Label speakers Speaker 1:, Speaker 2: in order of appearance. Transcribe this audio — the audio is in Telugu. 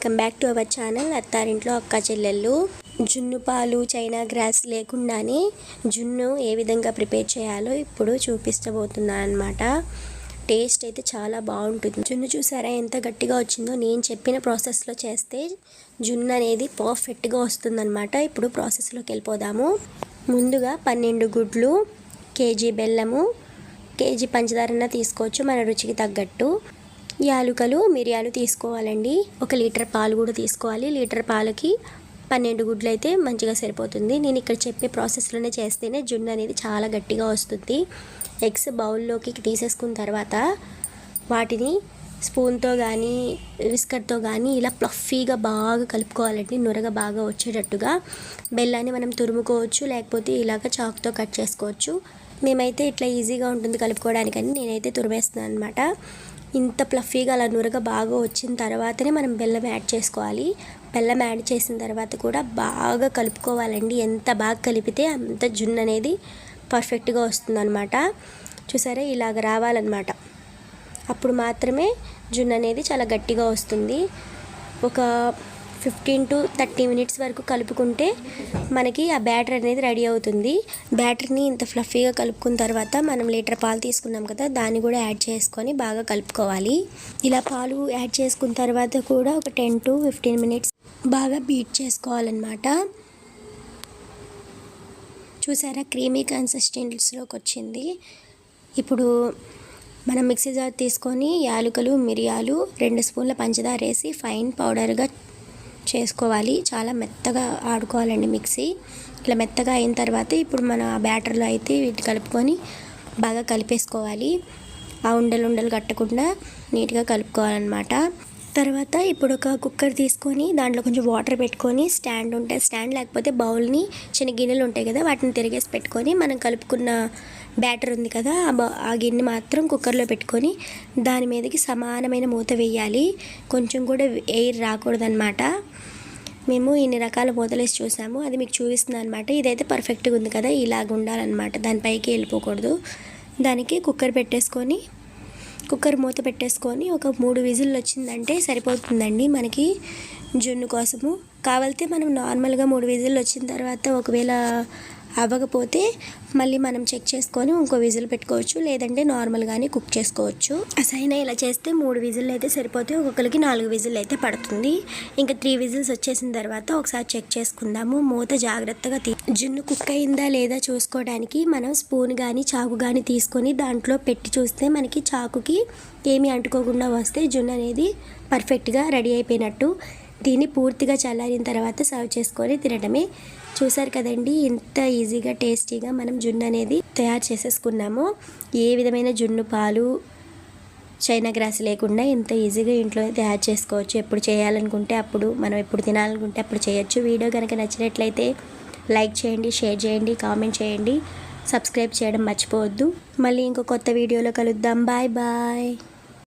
Speaker 1: Welcome back to our channel అత్తారింట్లో అక్క చెల్లెళ్ళు. జున్ను పాలు చైనా గ్రాస్ లేకుండానే జున్ను ఏ విధంగా ప్రిపేర్ చేయాలో ఇప్పుడు చూపిస్తబోతున్నాను అనమాట టేస్ట్ అయితే చాలా బాగుంటుంది. జున్ను చూసారా ఎంత గట్టిగా వచ్చిందో? నేను చెప్పిన ప్రాసెస్లో చేస్తే జున్ను అనేది పర్ఫెక్ట్గా వస్తుందన్నమాట. ఇప్పుడు ప్రాసెస్లోకి వెళ్ళిపోదాము. ముందుగా పన్నెండు గుడ్లు కేజీ బెల్లము కేజీ పంచదారన తీసుకోవచ్చు మన రుచికి తగ్గట్టు. యాలుకలు మిరియాలు తీసుకోవాలండి. ఒక లీటర్ పాలు కూడా తీసుకోవాలి. లీటర్ పాలకి పన్నెండు గుడ్లు అయితే మంచిగా సరిపోతుంది. నేను ఇక్కడ చెప్పే ప్రాసెస్లోనే చేస్తేనే జున్ను అనేది చాలా గట్టిగా వస్తుంది. ఎగ్స్ బౌల్లోకి తీసేసుకున్న తర్వాత వాటిని స్పూన్తో కానీ విస్కర్తో కానీ ఇలా ప్లఫీగా బాగా కలుపుకోవాలండి. నురగ బాగా వచ్చేటట్టుగా. బెల్లాన్ని మనం తురుముకోవచ్చు లేకపోతే ఇలాగ చాక్తో కట్ చేసుకోవచ్చు. మేమైతే ఇట్లా ఈజీగా ఉంటుంది కలుపుకోవడానికని నేనైతే తురిమేస్తున్నాను అనమాట ఇంత ప్లఫీగా అలా నురగ బాగా వచ్చిన తర్వాతనే మనం బెల్లం యాడ్ చేసుకోవాలి. బెల్లం యాడ్ చేసిన తర్వాత కూడా బాగా కలుపుకోవాలండి. ఎంత బాగా కలిపితే అంత జున్ను అనేది పర్ఫెక్ట్గా వస్తుందన్నమాట. చూసారా? ఇలాగ రావాలన్నమాట. అప్పుడు మాత్రమే జున్ను అనేది చాలా గట్టిగా వస్తుంది. ఒక ఫిఫ్టీన్ టు థర్టీ మినిట్స్ వరకు కలుపుకుంటే మనకి ఆ బ్యాటర్ అనేది రెడీ అవుతుంది. బ్యాటర్ని ఇంత ఫ్లఫీగా కలుపుకున్న తర్వాత మనం లీటర్ పాలు తీసుకున్నాం కదా దాన్ని కూడా యాడ్ చేసుకొని బాగా కలుపుకోవాలి. ఇలా పాలు యాడ్ చేసుకున్న తర్వాత కూడా ఒక టెన్ టు ఫిఫ్టీన్ మినిట్స్ బాగా బీట్ చేసుకోవాలన్నమాట. చూసారా? క్రీమీ కన్సిస్టెన్సీలోకి వచ్చింది. ఇప్పుడు మనం మిక్సీ జార్ తీసుకొని యాలకులు మిరియాలు రెండు స్పూన్ల పంచదార వేసి ఫైన్ పౌడర్గా చేసుకోవాలి. చాలా మెత్తగా ఆడుకోవాలండి మిక్సీ. ఇట్లా మెత్తగా అయిన తర్వాత ఇప్పుడు మన బ్యాటర్లో అయితే వీటి కలుపుకొని బాగా కలిపేసుకోవాలి. ఆ ఉండలు ఉండలు కట్టకుండా నీట్గా కలుపుకోవాలన్నమాట. తర్వాత ఇప్పుడు ఒక కుక్కర్ తీసుకొని దాంట్లో కొంచెం వాటర్ పెట్టుకొని స్టాండ్ ఉంటే స్టాండ్ లేకపోతే బౌల్ని చిన్న గిన్నెలు ఉంటాయి కదా వాటిని తిరిగేసి పెట్టుకొని మనం కలుపుకున్న బ్యాటర్ ఉంది కదా ఆ గిన్నె మాత్రం కుక్కర్లో పెట్టుకొని దాని మీదకి సమానమైన మూత వేయాలి. కొంచెం కూడా ఎయిర్ రాకూడదనమాట మేము ఇన్ని రకాల మూతలేసి చూసాము. అది మీకు చూపిస్తుంది అనమాట ఇదైతే పర్ఫెక్ట్గా ఉంది కదా ఇలాగ ఉండాలన్నమాట. దానిపైకి వెళ్ళిపోకూడదు. దానికి కుక్కర్ పెట్టేసుకొని కుక్కర్ మూత పెట్టేసుకొని ఒక మూడు విజిల్లు వచ్చిందంటే సరిపోతుందండి మనకి జున్ను కోసము. కావాలితే మనం నార్మల్గా మూడు విజిల్లు వచ్చిన తర్వాత ఒకవేళ అవ్వకపోతే మళ్ళీ మనం చెక్ చేసుకొని ఇంకో విజిల్ పెట్టుకోవచ్చు లేదంటే నార్మల్గానే కుక్ చేసుకోవచ్చు. అసైనా ఇలా చేస్తే మూడు విజిల్ అయితే సరిపోతే ఒక్కొక్కరికి నాలుగు విజిల్ అయితే పడుతుంది. ఇంకా త్రీ విజిల్స్ వచ్చేసిన తర్వాత ఒకసారి చెక్ చేసుకుందాము. మూత జాగ్రత్తగా తీ జున్ను కుక్ అయిందా లేదా చూసుకోవడానికి మనం స్పూన్ కానీ చాకు కానీ తీసుకొని దాంట్లో పెట్టి చూస్తే మనకి చాకుకి ఏమి అంటుకోకుండా వస్తే జున్ను అనేది పర్ఫెక్ట్గా రెడీ అయిపోయినట్టు. దీన్ని పూర్తిగా చల్లారిన తర్వాత సర్వ్ చేసుకొని తినడమే. చూసారు కదండి ఇంత ఈజీగా టేస్టీగా మనం జున్ను అనేది తయారు చేసేసుకున్నాము. ఏ విధమైన జున్ను పాలు చైనా గ్రాస్ లేకుండా ఇంత ఈజీగా ఇంట్లో తయారు చేసుకోవచ్చు. ఎప్పుడు చేయాలనుకుంటే అప్పుడు మనం ఎప్పుడు తినాలనుకుంటే అప్పుడు చేయొచ్చు. వీడియో కనుక నచ్చినట్లయితే లైక్ చేయండి షేర్ చేయండి కామెంట్ చేయండి. సబ్స్క్రైబ్ చేయడం మర్చిపోవద్దు. మళ్ళీ ఇంకో కొత్త వీడియోలో కలుద్దాం. Bye bye.